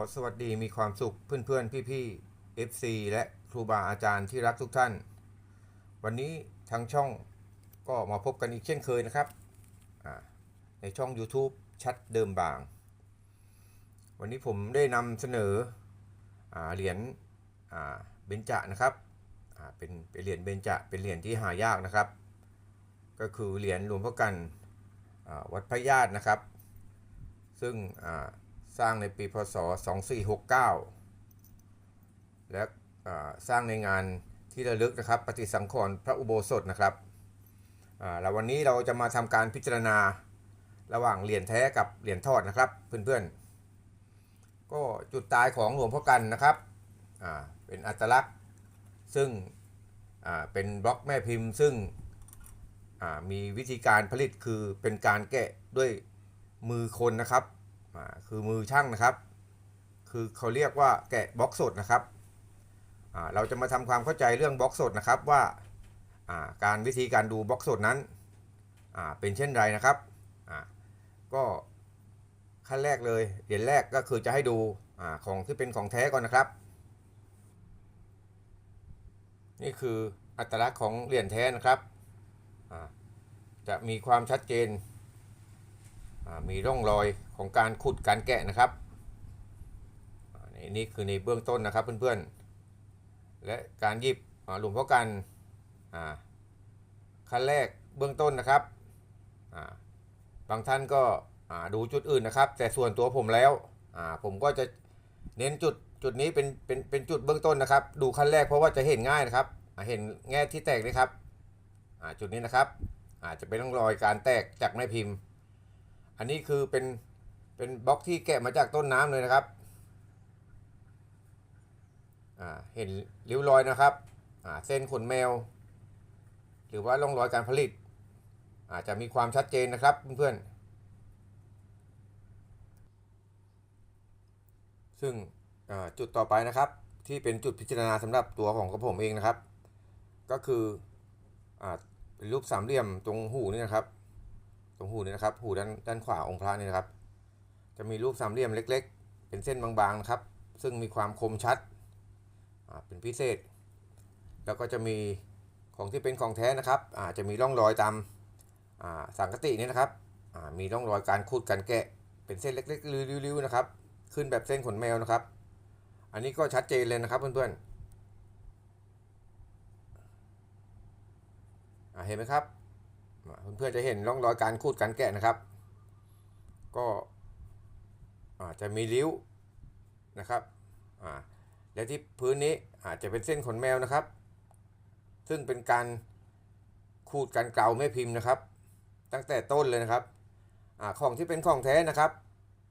อสวัสดีมีความสุขเพื่อนๆ พี่ๆ FC และครูบาอาจารย์ที่รักทุกท่าน วันนี้ทางช่องก็มาพบกันอีกเช่นเคยนะครับ ในช่อง YouTube ชัดเดิมบาง วันนี้ผมได้นำเสนออเหรียญเบญจนะครับเป็นเป็นเหรียญเบญจเป็นเหรียญที่หายากนะครับ ก็คือเหรียญหลวงพ่อกันวัดพระญาตินะครับ ซึ่งอ สร้างในปีพศ 2469 และสร้างในงานที่ระลึกนะครับ ปฏิสังขรณ์พระอุโบสถนะครับแล้ววันนี้เราจะมาทำการพิจารณาระหว่างเหรียญแท้กับเหรียญทอดนะครับเพื่อนๆ ก็จุดตายของหลวงพ่อกันนะครับเป็นอัตลักษณ์ซึ่งเป็นบล็อกแม่พิมพ์ ซึ่งมีวิธีการผลิตคือเป็นการแกะด้วยมือคนนะครับ อ่าคือมือช่างนะครับ คือเขาเรียกว่าแกะบล็อกสดนะครับเราจะมาทำความเข้าใจเรื่องบล็อกสดนะครับว่าการวิธีการดูบล็อกสดนั้นเป็นเช่นไรนะครับก็ขั้นแรกเลยเหรียญแรกก็คือจะให้ดูอของที่เป็นของแท้ก่อนนะครับ นี่คืออัตลักษณ์ของเหรียญแท้นะครับจะมีความชัดเจน มีร่องรอยของการขุดการแกะนะครับนี่นี่คือในเบื้องต้นนะครับเพื่อนๆ และการหยิบหลวงพ่อกันขั้นแรกเบื้องต้นนะครับบางท่านก็ดูจุดอื่นนะครับ แต่ส่วนตัวผมแล้วผมก็จะเน้นจุดจุดนี้เป็นเป็นเป็นจุดเบื้องต้นนะครับ ดูขั้นแรกเพราะว่าจะเห็นง่ายนะครับเห็นแง่ที่แตกเลยครับจุดนี้นะครับอาจจะเป็นร่องรอยการแตกจากแม่พิมพ์ อันนี้คือเป็นเป็นบล็อกที่แกะมาจากต้นน้ำเลยนะครับอ่าเห็นริ้วรอยนะครับอ่าเส้นขนแมว หรือว่าร่องรอยการผลิต อาจจะมีความชัดเจนนะครับเพื่อนๆซึ่งจุดต่อไปนะครับ ที่เป็นจุดพิจารณาสำหรับตัวของกระผมเองนะครับ ก็คืออเป็นรูปสามเหลี่ยมตรงหูนี่นะครับ ตรงหูนี่นะครับ หูด้านด้านขวาองค์พระนี่นะครับ จะมีรูปสามเหลี่ยมเล็ก ๆ เป็นเส้นบางๆนะครับ ซึ่งมีความคมชัดเป็นพิเศษ แล้วก็จะมีของที่เป็นของแท้นะครับอาจจะมีร่องรอยตามาสังกตินี่นะครับมีร่องรอยการขูดการแกะ เป็นเส้นเล็กๆริ้วๆนะครับ ขึ้นแบบเส้นขนแมวนะครับ อันนี้ก็ชัดเจนเลยนะครับเพื่อนๆเห็นไหมครับ เพื่อนๆจะเห็นร่องรอยการขูดการแกะนะครับ ก็อาจจะมีริ้วนะครับและที่พื้นนี้อาจจะเป็นเส้นขนแมวนะครับ ซึ่งเป็นการขูดการเกลาแม่พิมพ์นะครับ ตั้งแต่ต้นเลยนะครับอของที่เป็นของแท้นะครับ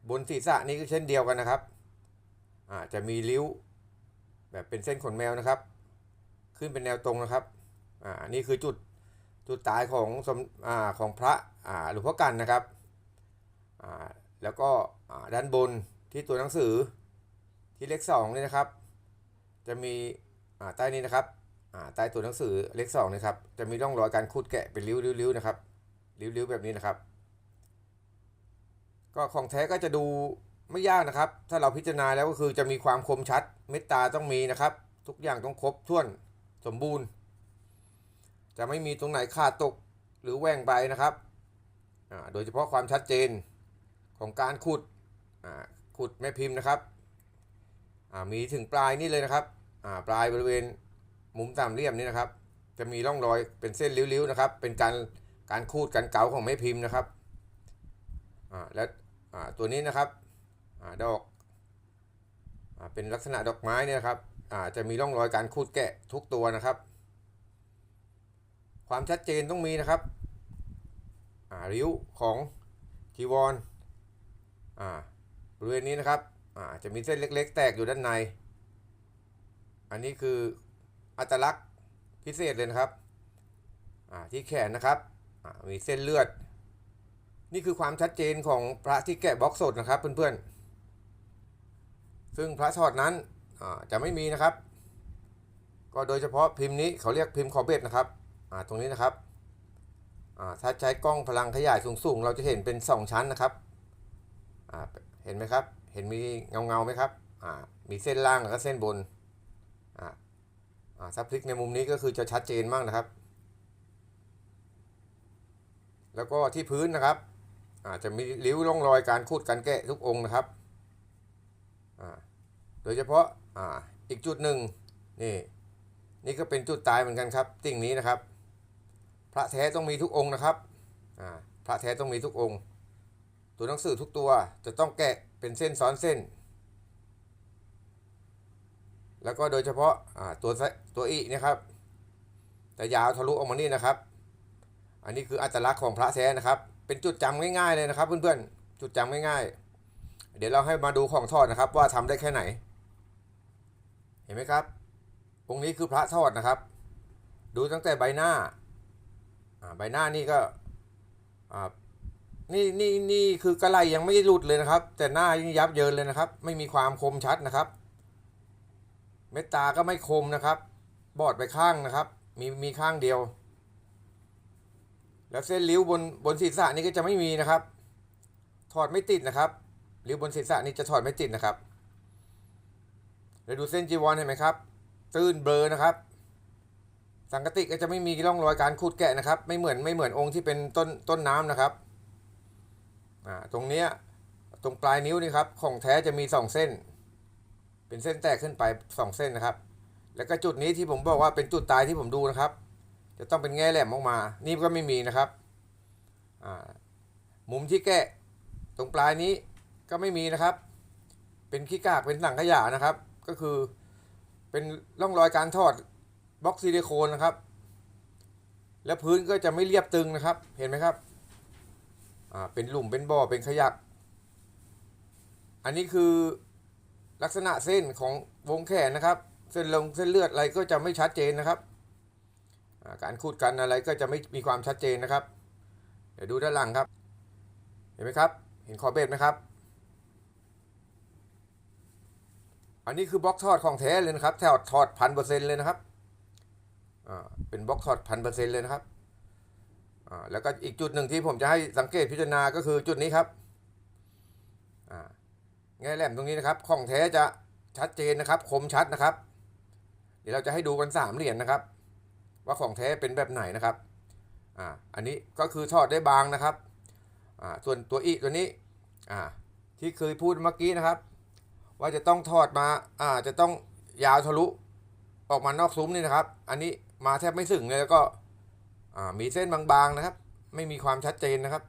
บนศีรษะนี้ก็เช่นเดียวกันนะครับอาจะมีริ้วแบบเป็นเส้นขนแมวนะครับ ขึ้นเป็นแนวตรงนะครับอ่านี่คือจุด จุดตายของสมอของพระหลวงพ่อกันนะครับแล้วก็ด้านบนที่ตัวหนังสือที่เลขสองนี่นะครับ จะมีใต้นี้นะครับใต้ตัวหนังสือเลขสองนะครับ จะมีร่องรอยการคูดแกะเป็นริ้วๆนะครับริ้วๆแบบนี้นะครับ ก็ของแท้ก็จะดูไม่ยากนะครับ ถ้าเราพิจารณาแล้วก็คือจะมีความคมชัด เม็ดตาต้องมีนะครับ ทุกอย่างต้องครบถ้วนสมบูรณ์ จะไม่มีตรงไหนขาดตกหรือแหว่งไปนะครับ โดยเฉพาะความชัดเจนของการขุดขุดแม่พิมพ์นะครับ มีถึงปลายนี่เลยนะครับปลายบริเวณมุมสามเหลี่ยมนี่นะครับ จะมีร่องรอยเป็นเส้นริ้วๆนะครับ เป็นการการคูดการเกาของแม่พิมพ์นะครับและตัวนี้นะครับอดอกอเป็นลักษณะดอกไม้เนี่ยนะครับจะมีร่องรอยการคูดแกะทุกตัวนะครับ ความชัดเจนต้องมีนะครับริ้วของจีวรอ่าบริเวณนี้นะครับอาจะมีเส้นเล็ก ๆ แตกอยู่ด้านใน อันนี้คืออัตลักษณ์พิเศษเลยนะครับที่แขนนะครับมีเส้นเลือด นี่คือความชัดเจนของพระที่แกะบล็อกสดนะครับเพื่อนๆ ซึ่งพระทอดนั้นจะไม่มีนะครับ ก็โดยเฉพาะพิมพ์นี้เขาเรียกพิมพ์คอเบตนะครับ ตรงนี้นะครับอ่าถ้าใช้กล้องพลังขยายสูงๆ เราจะเห็นเป็น 2 ชั้นนะครับอ่าเห็นไหมครับ เห็นมีเงาเงาไหมครับอ่ามีเส้นล่างแล้วก็เส้นบนอ่าอ่าถ้าพลิกในมุมนี้ก็คือจะชัดเจนมากนะครับ แล้วก็ที่พื้นนะครับอาจจะมีริ้วร่องรอยการคูดการแกะทุกองค์นะครับอ่าโดยเฉพาะอ่าอีกจุดหนึ่งนี่นี่ก็เป็นจุดตายเหมือนกันครับติ่งนี้นะครับ พระแท้ต้องมีทุกองค์นะครับพระแท้ต้องมีทุกองค์ ตัวหนังสือทุกตัวจะต้องแกะเป็นเส้นซ้อนเส้น แล้วก็โดยเฉพาะตัวตัวอีนะครับจะยาวทะลุออกมานี่นะครับ อันนี้คืออัตลักษณ์ของพระแท้นะครับ เป็นจุดจำง่ายๆเลยนะครับ เพื่อนๆ จุดจำง่ายๆ เดี๋ยวเราให้มาดูของทอดนะครับ ว่าทำได้แค่ไหน เห็นไหมครับองค์นี้คือพระทอดนะครับ ดูตั้งแต่ใบหน้า ใบหน้านี่ก็นี่นี่นี่คือกระไหลยังไม่หลุดเลยนะครับ แต่หน้ายังยับเยินเลยนะครับ ไม่มีความคมชัดนะครับ เม็ดตาก็ไม่คมนะครับ บอดไปข้างนะครับ มีมีข้างเดียว แล้วเส้นริ้วบนบนศีรษะนี่ก็จะไม่มีนะครับ ถอดไม่ติดนะครับริ้วบนศีรษะนี่จะถอดไม่ติดนะครับแล้วดูเส้นจีวรเห็นไหมครับ ตื้นเบลอนะครับ สังกติก็จะไม่มีร่องรอยการขูดแกะนะครับ ไม่เหมือนไม่เหมือนองค์ที่เป็นต้นต้นน้ำนะครับอ่าตรงเนี้ยตรงปลายนิ้วนี่ครับของแท้จะมีสองเส้น เป็นเส้นแตกขึ้นไปสองเส้นนะครับ แล้วก็จุดนี้ที่ผมบอกว่าเป็นจุดตายที่ผมดูนะครับ จะต้องเป็นแง่แหลมออกมา นี่ก็ไม่มีนะครับอ่ามุมที่แกะตรงปลายนี้ก็ไม่มีนะครับ เป็นขี้กากเป็นสังขยานะครับ ก็คือเป็นร่องรอยการทอด บล็อกซิลิโคนนะครับ และพื้นก็จะไม่เรียบตึงนะครับ เห็นไหมครับอ่าเป็นหลุมเป็นบ่อเป็นขยัก อันนี้คือลักษณะเส้นของวงแขนนะครับ เส้นลงเส้นเลือดอะไรก็จะไม่ชัดเจนนะครับาการคูดกันอะไรก็จะไม่มีความชัดเจนนะครับ เดี๋ยวดูด้านหลังครับ เห็นไหมครับ เห็นคอเบ็ดไหมครับ อันนี้คือบล็อกทอดของแท้เลยนะครับ แถวทอดพันเปอร์เซ็นต์เลยนะครับ เป็นบล็อกทอดพันเปอร์เซ็นต์เลยนะครับแล้วก็อีกจุดหนึ่งที่ผมจะให้สังเกตพิจารณาก็คือจุดนี้ครับแง่แหลมตรงนี้นะครับของแท้จะชัดเจนนะครับ คมชัดนะครับ เดี๋ยวเราจะให้ดูกันสามเหรียญนะครับ ว่าของแท้เป็นแบบไหนนะครับอ่าอันนี้ก็คือทอดได้บางนะครับอ่าส่วนตัวอีตัวนี้อ่าที่เคยพูดเมื่อกี้นะครับ ว่าจะต้องทอดมาอ่าจะต้องยาวทะลุออกมานอกซุ้มนี่นะครับ อันนี้ มาแทบไม่ถึงเลยแล้วก็มีเส้นบางๆนะครับ ไม่มีความชัดเจนนะครับ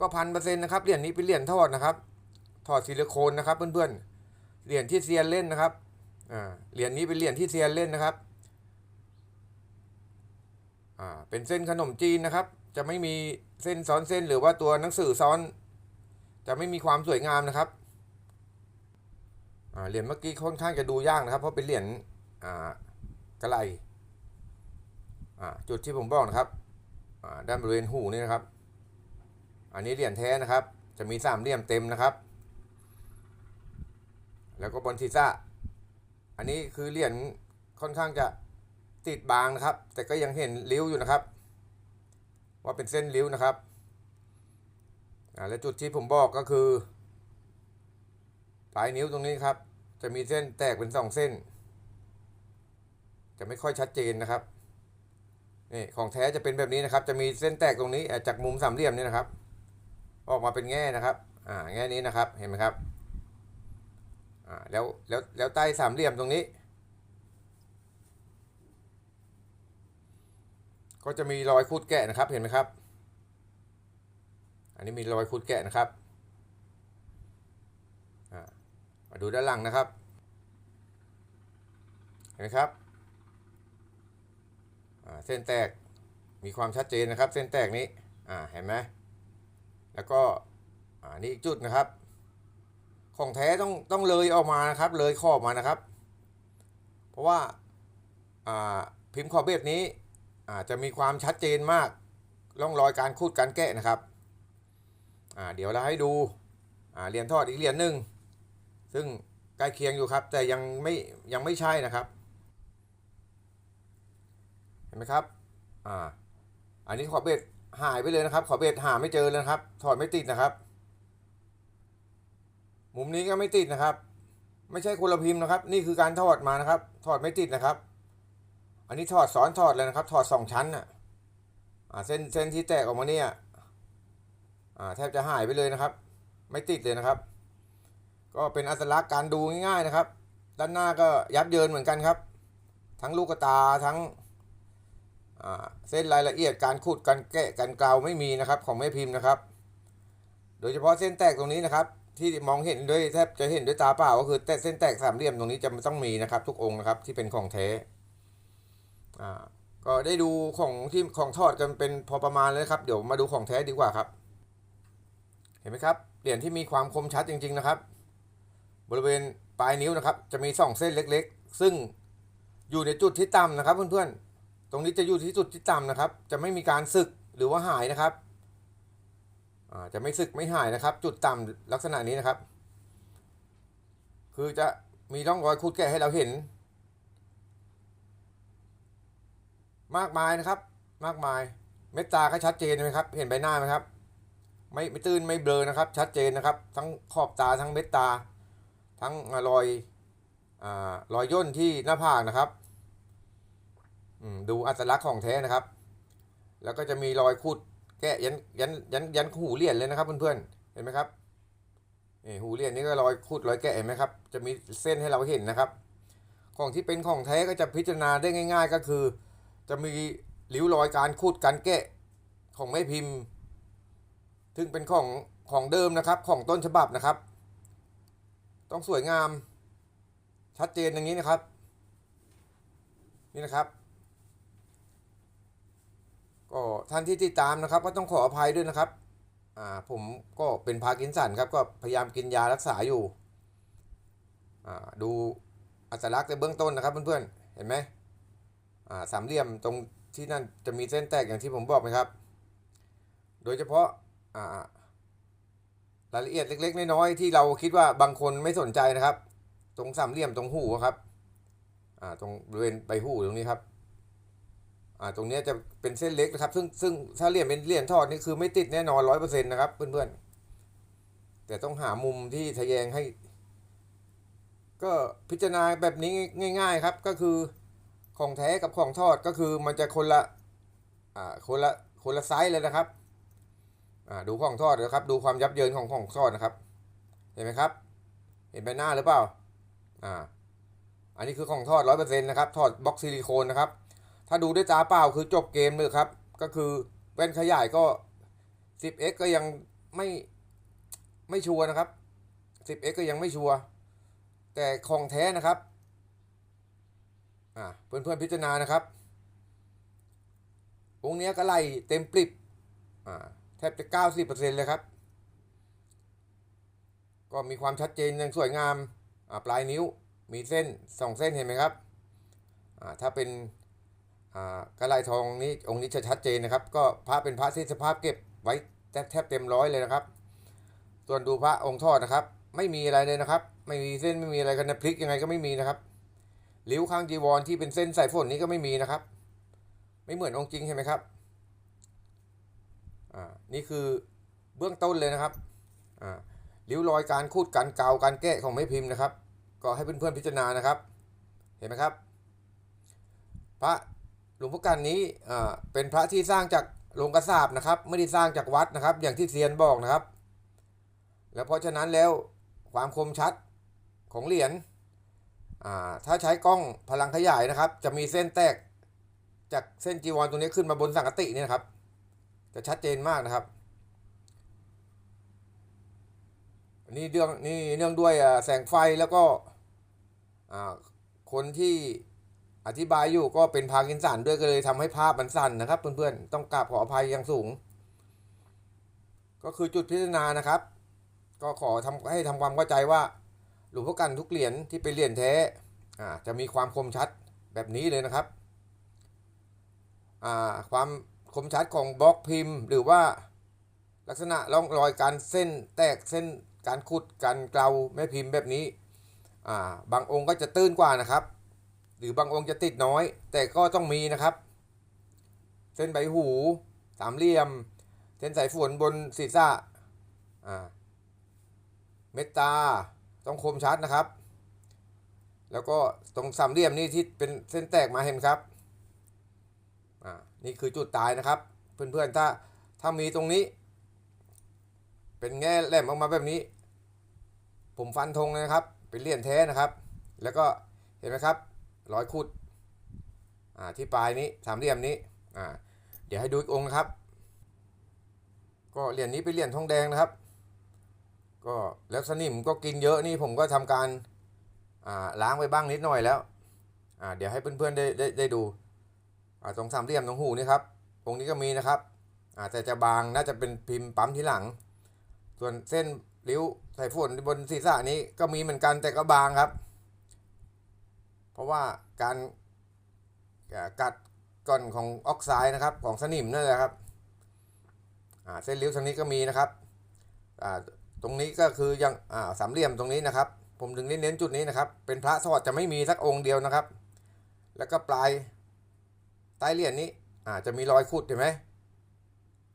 ก็พันเปอร์เซ็นต์นะครับเหรียญนี้เป็นเหรียญทอดนะครับถอดซิลิโคนนะครับเพื่อนๆเหรียญที่เซียนเล่นนะครับเหรียญนี้เป็นเหรียญที่เซียนเล่นนะครับเป็นเส้นขนมจีนนะครับ จะไม่มีเส้นซ้อนเส้นหรือว่าตัวหนังสือซ้อน จะไม่มีความสวยงามนะครับเหรียญเมื่อกี้ค่อนข้างจะดูยากนะครับ เพราะเป็นเหรียญกระไหล จุดที่ผมบอกนะครับด้านบริเวณหูนี่นะครับ อันนี้เหรียญแท้นะครับ จะมีสามเหลี่ยมเต็มนะครับ แล้วก็บนศีรษะอันนี้คือเหรียญค่อนข้างจะติดบางนะครับ แต่ก็ยังเห็นริ้วอยู่นะครับ ว่าเป็นเส้นริ้วนะครับและจุดที่ผมบอกก็คือปลายนิ้วตรงนี้ครับ จะมีเส้นแตกเป็นสองเส้น จะไม่ค่อยชัดเจนนะครับ นี่ของแท้จะเป็นแบบนี้นะครับ จะมีเส้นแตกตรงนี้จากมุมสามเหลี่ยมนี่นะครับ ออกมาเป็นแง่นะครับอ่าแง่นี้นะครับเห็นไหมครับอ่าแล้วแล้วแล้วใต้สามเหลี่ยมตรงนี้ ก็จะมีรอยคูดแกะนะครับเห็นไหมครับ อันนี้มีรอยคูดแกะนะครับอ่ามาดูด้านหลังนะครับเห็นไหมครับ เส้นแตกมีความชัดเจนนะครับ เส้นแตกนี้อ่าเห็นไหมแล้วก็อันนี้อีกจุดนะครับ ของแท้ต้องต้องเลยออกมานะครับ เลยขอบมานะครับ เพราะว่าพิมพ์ขอบเบ็ดนี้จะมีความชัดเจนมากร่องรอยการคูดการแกะนะครับเดี๋ยวเราให้ดูเหรียญทอดอีกเหรียญหนึ่งซึ่งใกล้เคียงอยู่ครับ แต่ยังไม่ยังไม่ใช่นะครับ นไหมครับ อ่า อันนี้ขอบเบ็ดหายไปเลยนะครับ ขอเบ็ดหาไม่เจอเลยนะครับ ถอดไม่ติดนะครับ มุมนี้ก็ไม่ติดนะครับ ไม่ใช่คนละพิมพ์นะครับ นี่คือการถอดมานะครับ ถอดไม่ติดนะครับ อันนี้ถอดซ้อนถอดเลยนะครับ ถอดสองชั้นน่ะอ่าเส้นเส้นที่แตกออกมาเนี่ยอ่าแทบจะหายไปเลยนะครับ ไม่ติดเลยนะครับ ก็เป็นอัตลักษณ์การดูง่ายๆนะครับ ด้านหน้าก็ยับเยินเหมือนกันครับ ทั้งลูกตาทั้ง เส้นรายละเอียดการขุดการแกะการกลาไม่มีนะครับของแม่พิมพ์นะครับ โดยเฉพาะเส้นแตกตรงนี้นะครับ ที่มองเห็นด้วยแทบจะเห็นด้วยตาเปล่าก็คือแต่เส้นแตกสามเหลี่ยมตรงนี้จะต้องมีนะครับ ทุกองค์นะครับที่เป็นของแท้ก็ได้ดูของที่ของทอดกันเป็นพอประมาณเลยครับ เดี๋ยวมาดูของแท้ดีกว่าครับ เห็นไหมครับเหรียญที่มีความคมชัดจริง ๆนะครับ บริเวณปลายนิ้วนะครับ จะมีสองเส้นเล็ก ๆ ซึ่งอยู่ในจุดที่ต่ำนะครับเพื่อนๆ รงนี้จะอยู่ที่จุดที่ต่ำนะครับ จะไม่มีการสึกหรือว่าหายนะครับจะไม่สึกไม่หายนะครับ จุดต่ำลักษณะนี้นะครับ คือจะมีร่องรอยคูดแกะให้เราเห็น มากมายนะครับ มากมายเม็ดตาก็ชัดเจนไหมครับ เห็นใบหน้าไหมครับ ไม่ไม่ตื้นไม่เบลอนะครับ ชัดเจนนะครับ ทั้งขอบตาทั้งเม็ดตา ทั้งรอยอรอยย่นที่หน้าผากนะครับ ดูอัตลักษณ์ของแท้นะครับ แล้วก็จะมีรอยคูดแกะยันยันยันยันหูเหรียญเลยนะครับเพื่อนๆ เห็นไหมครับนี่หูเหรียญนี่ก็รอยคูดรอยแกะเห็นไหมครับ จะมีเส้นให้เราเห็นนะครับ ของที่เป็นของแท้ก็จะพิจารณาได้ง่าย ๆ ก็คือ จะมีริ้วรอยการคูดการแกะของแม่พิมพ์ ซึ่งเป็นของของเดิมนะครับ ของต้นฉบับนะครับ ต้องสวยงามชัดเจนอย่างนี้นะครับ นี่นะครับ ก็ท่านที่ติดตามนะครับ ก็ต้องขออภัยด้วยนะครับอ่าผมก็เป็นพากินสันครับก็พยายามกินยารักษาอยู่อ่าดูอัตลักษณ์ในเบื้องต้นนะครับเพื่อนๆเห็นไหมอ่าสามเหลี่ยมตรงที่นั่นจะมีเส้นแตกอย่างที่ผมบอกไหมครับ โดยเฉพาะอ่ารายละเอียดเล็ก ๆ น้อยๆที่เราคิดว่าบางคนไม่สนใจนะครับ ตรงสามเหลี่ยมตรงหูครับอ่าตรงบริเวณใบหูตรงนี้ครับ อ่าตรงนี้จะเป็นเส้นเล็กนะครับ ซึ่งซึ่งถ้าเหรียญเป็นเหรียญทอดนี่คือไม่ติดแน่นอนร้อยเปอร์เซ็นต์นะครับเพื่อนๆ แต่ต้องหามุมที่ทะแยงให้ ก็พิจารณาแบบนี้ง่าย ๆครับก็คือของแท้กับของทอดก็คือมันจะคนละอ่าคนละคนละไซส์เลยนะครับอ่าดูของทอดนะครับ ดูความยับเยินของของทอดนะครับ เห็นไหมครับ เห็นใบหน้าหรือเปล่าอ่าอันนี้คือของทอดร้อยเปอร์เซ็นต์นะครับ ทอดบล็อกซิลิโคนนะครับ ถ้าดูด้วยตาเปล่าคือจบเกมเลยครับ ก็คือแว่นขยายก็ 10x ก็ยังไม่ไม่ชัวร์นะครับ 10x ก็ยังไม่ชัวร์แต่ของแท้นะครับอ่าเพื่อนๆพิจารณานะครับองเนี้ยก็ไล่เต็มปลิบอ่าแทบจะ 90%เลยครับ ก็มีความชัดเจนย่างสวยงามอ่าปลายนิ้วมีเส้นสองเส้นเห็นไหมครับอ่าถ้าเป็น กระไลทองนี้องค์นี้จะชัดเจนนะครับ ก็พระเป็นพระที่สภาพเก็บไว้แทบเต็มร้อยเลยนะครับ ส่วนดูพระองค์ทอดนะครับ ไม่มีอะไรเลยนะครับ ไม่มีเส้นไม่มีอะไรกันนะพลิกยังไงก็ไม่มีนะครับริ้วข้างจีวรที่เป็นเส้นสายฝนนี้ก็ไม่มีนะครับ ไม่เหมือนองค์จริงเห็นไหมครับอ่านี่คือเบื้องต้นเลยนะครับอ่าริ้วรอยการคูดการเกาการแกะของไม้พิมพ์นะครับ ก็ให้เพื่อนๆพิจารณานะครับ เห็นไหมครับ พระ หลวงพ่อกันนี้เป็นพระที่สร้างจากโรงกระสาบนะครับ ไม่ได้สร้างจากวัดนะครับ อย่างที่เซียนบอกนะครับ แล้วเพราะฉะนั้นแล้วความคมชัดของเหรียญถ้าใช้กล้องพลังขยายนะครับ จะมีเส้นแตกจากเส้นจีวรตรงนี้ขึ้นมาบนสังกตินี่นะครับ จะชัดเจนมากนะครับนี่เรื่องนี่เนื่องด้วยแสงไฟแล้วก็คนที่ อธิบายอยู่ก็เป็นพาร์กินสันด้วยก็เลยทำให้ภาพมันสั่นนะครับ เพื่อนๆต้องกราบขออภัยอย่างสูง ก็คือจุดพิจารณานะครับ ก็ขอทำให้ทำความเข้าใจว่า หลวงพ่อกันทุกเหรียญที่เป็นเหรียญแท้อ่าจะมีความคมชัดแบบนี้เลยนะครับอ่าความคมชัดของบล็อกพิมพ์ หรือว่าลักษณะร่องรอยการเส้นแตกเส้นการขุดการเกลาแม่พิมพ์แบบนี้อ่าบางองค์ก็จะตื้นกว่านะครับ หรือบางองค์จะติดน้อย แต่ก็ต้องมีนะครับ เส้นใบหู สามเหลี่ยม เส้นสายฝนบนศีรษะอ่าเมตตาต้องคมชัดนะครับ แล้วก็ตรงสามเหลี่ยมนี่ที่เป็นเส้นแตกมาเห็นครับอ่านี่คือจุดตายนะครับ เพื่อนๆถ้าถ้ามีตรงนี้ เป็นแง่แหลมออกมาแบบนี้ ผมฟันธงเลยนะครับ เป็นเหรียญแท้นะครับ แล้วก็เห็นไหมครับ ร้อยขุดอ่าที่ปลายนี้สามเหลี่ยมนี้อ่าเดี๋ยวให้ดูอีกองค์นะครับ ก็เหรียญนี้เป็นเหรียญทองแดงนะครับ ก็แล้วสนิมก็กินเยอะนี่ผมก็ทำการอ่าล้างไปบ้างนิดหน่อยแล้วอ่าเดี๋ยวให้เพื่อนๆได้ได้ได้ดูอ่าตรงสามเหลี่ยมตรงหูนี่ครับองค์นี้ก็มีนะครับอ่าแต่จะบางน่าจะเป็นพิมพ์ปั๊มที่หลัง ส่วนเส้นริ้วใสายฝนบนศีรษะนี้ก็มีเหมือนกันแต่ก็บางครับ เพราะว่าการกัดก่อนของออกไซด์นะครับของสนิมนั่นแหละครับเส้นริ้วทางนี้ก็มีนะครับตรงนี้ก็คือยังสามเหลี่ยมตรงนี้นะครับ ผมถึงได้เน้นจุดนี้นะครับ เป็นพระสอดจะไม่มีสักองค์เดียวนะครับ แล้วก็ปลายใต้เหรียญนี้อาจะมีรอยขุดเห็นไหม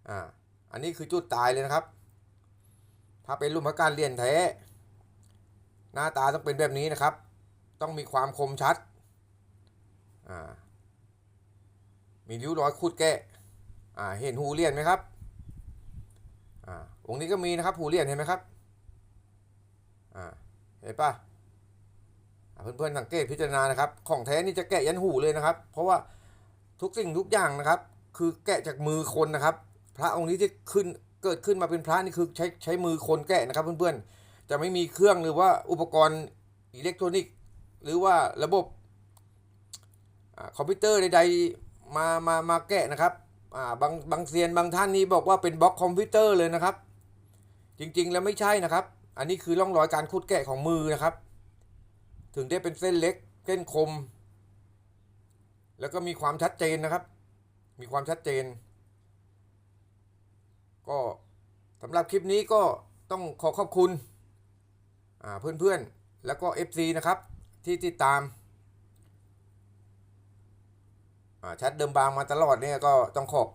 อ่าอันนี้คือจุดตายเลยนะครับ ถ้าเป็นรูปพระการเรียญแท้ หน้าตาต้องเป็นแบบนี้นะครับ ต้องมีความคมชัด มีริ้วรอยขุดแกะเห็นหูเหรียญไหมครับองค์นี้ก็มีนะครับหูเหรียญเห็นไหมครับเห็นปะอ่าเพื่อนๆสังเกตพิจารณานะครับ ของแท้นี่จะแกะยันหูเลยนะครับ เพราะว่าทุกสิ่งทุกอย่างนะครับ คือแกะจากมือคนนะครับ พระองค์นี้ที่ขึ้นเกิดขึ้นมาเป็นพระนี่คือใช้ใช้มือคนแกะนะครับ เพื่อนๆจะไม่มีเครื่องหรือว่าอุปกรณ์อิเล็กทรอนิกส์ หรือว่าระบบอคอมพิวเตอร์ใดๆมามามาแกะนะครับบางบางเซียนบางท่านนี้บอกว่าเป็นบล็อกคอมพิวเตอร์เลยนะครับ จริงๆแล้วไม่ใช่นะครับ อันนี้คือร่องรอยการขุดแกะของมือนะครับ ถึงได้เป็นเส้นเล็กเส้นคม แล้วก็มีความชัดเจนนะครับ มีความชัดเจน ก็สำหรับคลิปนี้ก็ต้องขอขอบคุณเพื่อนๆ แล้วก็ FC นะครับ ที่ติดตามแชทเดิมบางมาตลอดเนี่ยก็ต้องขอบ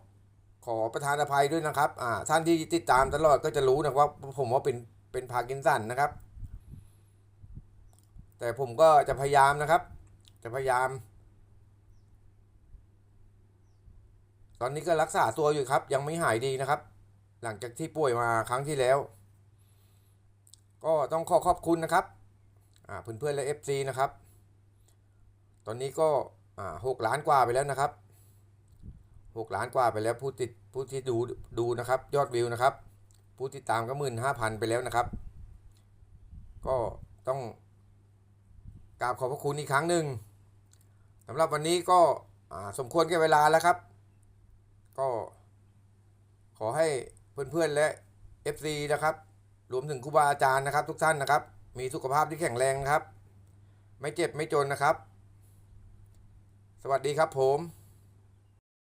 ขอประธานอภัยด้วยนะครับท่านที่ติดตามตลอดก็จะรู้นะว่าผมว่าเป็นเป็นพากินสันนะครับ แต่ผมก็จะพยายามนะครับ จะพยายาม ตอนนี้ก็รักษาตัวอยู่ครับ ยังไม่หายดีนะครับ หลังจากที่ป่วยมาครั้งที่แล้ว ก็ต้องขอขอบคุณนะครับ เพื่อนๆและ FC นะครับ ตอนนี้ก็หกล้านกว่าไปแล้วนะครับหกล้านกว่าไปแล้วผู้ติดผู้ที่ดูดูนะครับ ยอดวิวนะครับ ผู้ติดตามก็หมื่นห้าพันไปแล้วนะครับ ก็ต้องกราบขอบพระคุณอีกครั้งหนึ่งสำหรับวันนี้ก็สมควรแก่เวลาแล้วครับ ก็ขอให้เพื่อนๆและ FC นะครับ รวมถึงครูบาอาจารย์นะครับ ทุกท่านนะครับ มีสุขภาพที่แข็งแรงนะครับ ไม่เจ็บไม่จนนะครับ สวัสดีครับผม